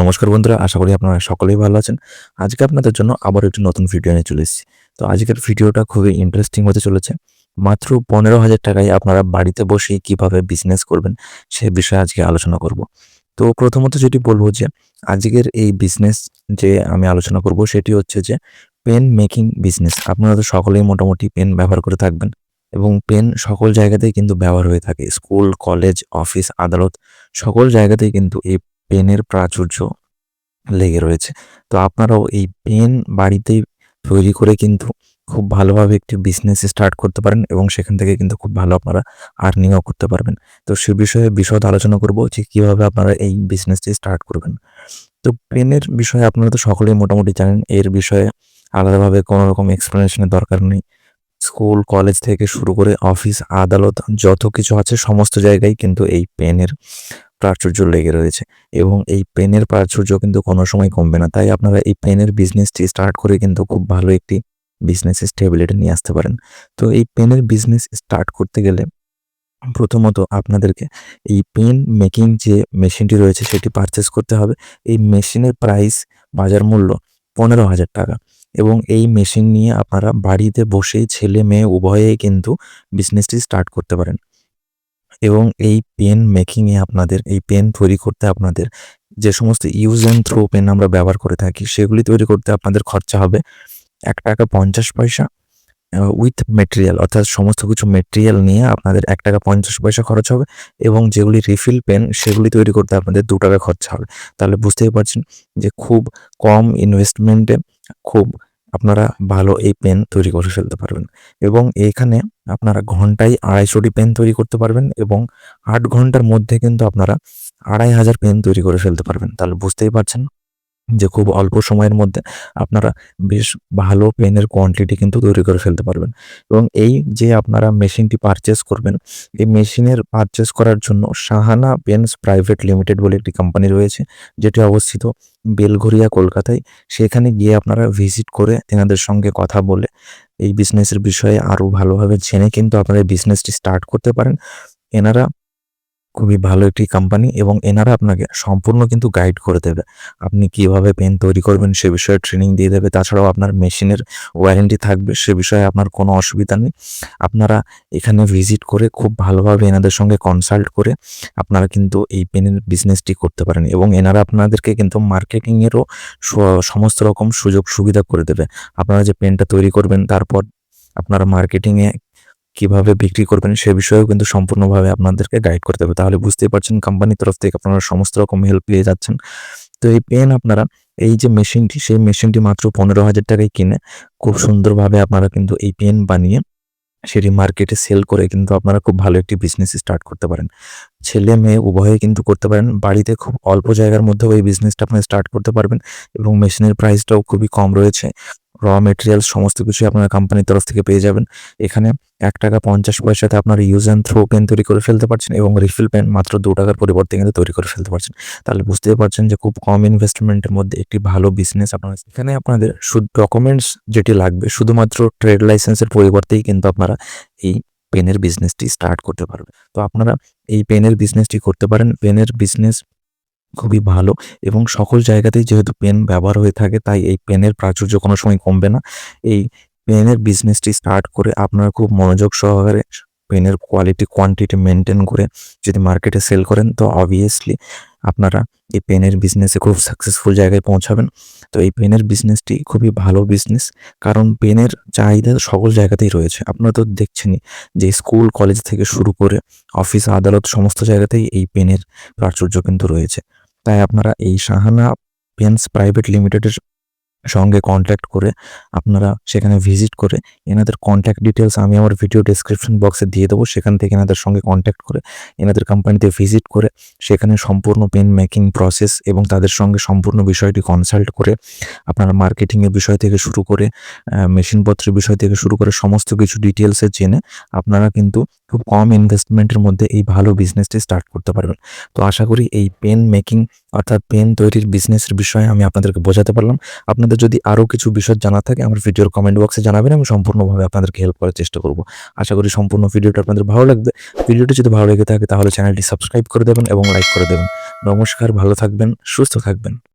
নমস্কার বন্ধুরা, আশা করি আপনারা সকলেই ভালো আছেন। আজকে আপনাদের জন্য আবার একটি নতুন ভিডিও নিয়ে চলে এসেছি। তো আজকের ভিডিওটা খুবই ইন্টারেস্টিং হতে চলেছে। মাত্র পনেরো হাজার টাকায় আপনারা বাড়িতে বসেই কীভাবে বিজনেস করবেন সে বিষয়ে আজকে আলোচনা করব। তো প্রথমত যেটি বলব যে, আজকের এই বিজনেস যে আমি আলোচনা করব সেটি হচ্ছে যে পেন মেকিং বিজনেস আপনারা তো সকলেই মোটামুটি পেন ব্যবহার করে থাকবেন এবং পেন সকল জায়গাতেই কিন্তু ব্যবহার হয়ে থাকে। স্কুল কলেজ অফিস আদালত, সকল জায়গাতেই কিন্তু এই পেনের প্রাচুর্য লেগে রয়েছে। তো আপনারাও এই পেন বাড়িতেই তৈরি করে কিন্তু খুব ভালোভাবে একটি বিজনেস স্টার্ট করতে পারেন এবং সেখান থেকে কিন্তু খুব ভালো আপনারা আর্নিংও করতে পারবেন। তো সে বিষয়ে বিশদ আলোচনা করব যে কীভাবে আপনারা এই বিজনেসটি স্টার্ট করবেন। তো পেনের বিষয়ে আপনারা তো সকলেই মোটামুটি জানেন, এর বিষয়ে আলাদাভাবে কোনো রকম এক্সপ্লেনেশনের দরকার নেই। স্কুল, কলেজ থেকে শুরু করে অফিস আদালত যত কিছু আছে সমস্ত জায়গায় কিন্তু এই পেনের প্রাচুর্য লেগে রয়েছে এবং এই পেনের প্রাচুর্য কিন্তু কোনো সময় কমবে না। তাই আপনারা এই পেনের বিজনেসটি স্টার্ট করে কিন্তু খুব ভালো একটি বিজনেস স্টেবিলিটি নিয়ে আসতে পারেন। তো এই পেনের বিজনেস স্টার্ট করতে গেলে প্রথমত আপনাদেরকে এই পেন মেকিং যে মেশিনটি রয়েছে সেটি পারচেস করতে হবে। এই মেশিনের প্রাইস বাজার মূল্য পনেরো হাজার টাকা এবং এই মেশিন নিয়ে আপনারা বাড়িতে বসেই ছেলে মেয়ে উভয়েই কিন্তু বিজনেসটি স্টার্ট করতে পারেন। এবং এই পেন মেকিংয়ে আপনাদের, এই পেন তৈরি করতে আপনাদের যে সমস্ত ইউজ অ্যান্ড থ্রো পেন আমরা ব্যবহার করে থাকি, সেগুলি তৈরি করতে আপনাদের খরচা হবে এক টাকা পঞ্চাশ পয়সা উইথ মেটেরিয়াল অর্থাৎ সমস্ত কিছু মেটেরিয়াল নিয়ে আপনাদের এক টাকা পঞ্চাশ পয়সা খরচ হবে এবং যেগুলি রিফিল পেন সেগুলি তৈরি করতে আপনাদের দু টাকা খরচা হবে। তাহলে বুঝতেই পারছেন যে খুব কম ইনভেস্টমেন্টে খুব আপনারা ভালো এই পেন তৈরি করে ফেলতে পারবেন। এবং এখানে আপনারা ঘন্টায় আড়াইশোটি পেন তৈরি করতে পারবেন এবং আট ঘণ্টার মধ্যে কিন্তু আপনারা আড়াই হাজার পেন তৈরি করে ফেলতে পারবেন। তাহলে বুঝতেই পারছেন? যে খুব অল্প সময়ের মধ্যে আপনারা বেশ ভালো পেনের কোয়ান্টিটি কিন্তু তৈরি করে ফেলতে পারবেন। এবং এই যে আপনারা মেশিনটি পারচেস করবেন, এই মেশিনের পারচেস করার জন্য সাহানা পেনস প্রাইভেট লিমিটেড বলে একটি কোম্পানি রয়েছে, যেটি অবস্থিত বেলঘরিয়া, কলকাতায়। সেখানে গিয়ে আপনারা ভিজিট করে তেনাদের সঙ্গে কথা বলে এই বিজনেসের বিষয়ে আরও ভালোভাবে জেনে কিন্তু আপনারা বিজনেসটি স্টার্ট করতে পারেন। এনারা খুবই ভালো একটি কোম্পানি এবং এনারা আপনাকে সম্পূর্ণ কিন্তু গাইড করে দেবে। আপনি কীভাবে পেন তৈরি করবেন সে বিষয়ে ট্রেনিং দিয়ে দেবে, তাছাড়াও আপনার মেশিনের ওয়ারেন্টি থাকবে, সে বিষয়ে আপনার কোনো অসুবিধা নেই। আপনারা এখানে ভিজিট করে খুব ভালোভাবে এনাদের সঙ্গে কনসাল্ট করে আপনারা কিন্তু এই পেনের বিজনেসটি করতে পারেন এবং এনারা আপনাদেরকে কিন্তু মার্কেটিংয়েরও সমস্ত রকম সুযোগ সুবিধা করে দেবে। আপনারা যে পেনটা তৈরি করবেন, তারপর আপনারা মার্কেটিংয়ে কীভাবে বিক্রি করবেন সে বিষয়েও কিন্তু সম্পূর্ণভাবে আপনাদেরকে গাইড করতে হবে। তাহলে বুঝতেই পারছেন কোম্পানির তরফ থেকে আপনারা সমস্ত রকম হেল্প পেয়ে যাচ্ছেন। তো এই পেন আপনারা, এই যে মেশিনটি সেই মেশিনটি মাত্র পনেরো হাজার টাকায় কিনে খুব সুন্দরভাবে আপনারা কিন্তু এই পেন বানিয়ে সেটি মার্কেটে সেল করে কিন্তু আপনারা খুব ভালো একটি বিজনেস স্টার্ট করতে পারেন। ছেলে মেয়ে উভয়ে কিন্তু করতে পারেন। বাড়িতে খুব অল্প জায়গার মধ্যেও এই বিজনেসটা আপনি স্টার্ট করতে পারবেন এবং মেশিনের প্রাইসটাও খুবই কম রয়েছে। র মেটেরিয়ালস সমস্ত কিছুই আপনার কোম্পানির তরফ থেকে পেয়ে যাবেন। এখানে এক টাকা পঞ্চাশ পয়সাতে আপনার ইউজ অ্যান্ড থ্রো পেন তৈরি করে ফেলতে পারছেন এবং রিফিল পেন মাত্র দু টাকার পরিবর্তে কিন্তু তৈরি করে ফেলতে পারছেন। তাহলে বুঝতেই পারছেন যে খুব কম ইনভেস্টমেন্টের মধ্যে একটি ভালো বিজনেস আপনার এখানে আপনাদের শুধু ডকুমেন্টস যেটি লাগবে, শুধুমাত্র ট্রেড লাইসেন্সের পরিবর্তেই কিন্তু আপনারা এই পেনের বিজনেসটি স্টার্ট করতে পারবে তো আপনারা এই পেনের বিজনেসটি করতে পারেন। পেনের বিজনেস খুবই ভালো এবং সকল জায়গাতেই যেহেতু পেন ব্যবহার হয়ে থাকে, তাই এই পেনের প্রাচুর্য কোনো সময় কমবে না। এই পেনের বিজনেসটি স্টার্ট করে আপনারা খুব মনোযোগ সহকারে পেনের কোয়ালিটি কোয়ান্টিটি মেনটেন করে যদি মার্কেটে সেল করেন, তো অবভিয়াসলি আপনারা এই পেনের বিজনেসে খুব সাকসেসফুল জায়গায় পৌঁছাবেন। তো এই পেনের বিজনেসটি খুবই ভালো বিজনেস কারণ পেনের চাহিদা সকল জায়গাতেই রয়েছে। আপনারা তো দেখছেনই যে স্কুল কলেজ থেকে শুরু করে অফিস আদালত, সমস্ত জায়গাতেই এই পেনের প্রাচুর্য কিন্তু রয়েছে। তাই আপনারা এই সাহানা পেন্স প্রাইভেট লিমিটেডের সঙ্গে কন্ট্যাক্ট করে আপনারা সেখানে ভিজিট করে এনাদের কন্ট্যাক্ট ডিটেলস আমি আমার ভিডিও ডিসক্রিপশন বক্সে দিয়ে দেবো। সেখান থেকে এনাদের সঙ্গে কন্ট্যাক্ট করে এনাদের কোম্পানিতে ভিজিট করে সেখানে সম্পূর্ণ পেন মেকিং প্রসেস এবং তাদের সঙ্গে সম্পূর্ণ বিষয়টি কনসাল্ট করে আপনারা মার্কেটিংয়ের বিষয় থেকে শুরু করে মেশিনপত্রের বিষয় থেকে শুরু করে সমস্ত কিছু ডিটেলসে জেনে আপনারা কিন্তু খুব কম ইনভেস্টমেন্টের মধ্যে এই ভালো বিজনেসটি স্টার্ট করতে পারবেন। তো আশা করি এই পেন মেকিং অর্থাৎ পেন তৈরির বিজনেসের বিষয়ে আমি আপনাদেরকে বোঝাতে পারলাম। আপনাদের আপনাদের যদি আরও কিছু বিষয় জানা থাকে, আমার ভিডিওর কমেন্ট বক্সে জানাবেন, আমি সম্পূর্ণভাবে আপনাদেরকে হেল্প করার চেষ্টা করব। আশা করি সম্পূর্ণ ভিডিওটা আপনাদের ভালো লাগবে। ভিডিওটি যদি ভালো লেগে থাকে, তাহলে চ্যানেলটি সাবস্ক্রাইব করে দেবেন এবং লাইক করে দেবেন। নমস্কার, ভালো থাকবেন, সুস্থ থাকবেন।